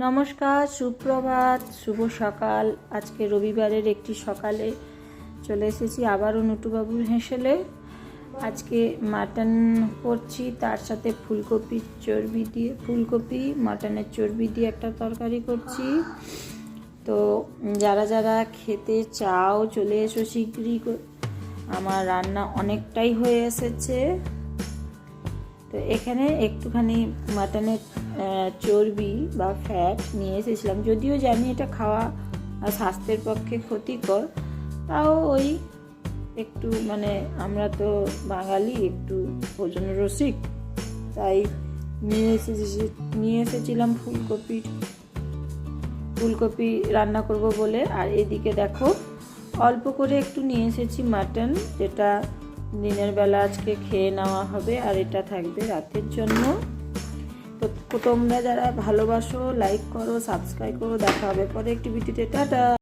নমস্কার, সুপ্রভাত, শুভ সকাল। আজকে রবিবারের একটি সকালে চলে এসেছি আবারও নটুবাবুর হেসেলে। আজকে মাটন করছি, তার সাথে ফুলকপির চর্বি দিয়ে, ফুলকপি, মাটনের চর্বি দিয়ে একটা তরকারি করছি। তো যারা যারা খেতে চাও চলে এসো কর- আমার রান্না অনেকটাই হয়ে এসেছে। তো এখানে একটুখানি মাটনের চর্বি বা ফ্যাট নিয়ে এসেছিলাম। যদিও জানি এটা খাওয়া স্বাস্থ্যের পক্ষে ক্ষতিকর, তাও ওই একটু মানে আমরা তো বাঙালি, একটু ভোজন রসিক তাই নিয়ে এসেছি, নিয়ে এসেছিলাম ফুলকপির ফুলকপি রান্না করব বলে। আর এদিকে দেখো, অল্প করে একটু নিয়ে এসেছি মাটন, যেটা দিনের বেলা আজকে খেয়ে নেওয়া হবে, আর এটা থাকবে রাতের জন্য। তোমরা যারা ভালোবাসো লাইক করো সাবস্ক্রাইব করো দেখা হবে পরে একটি ভিডিওতে। টাটা!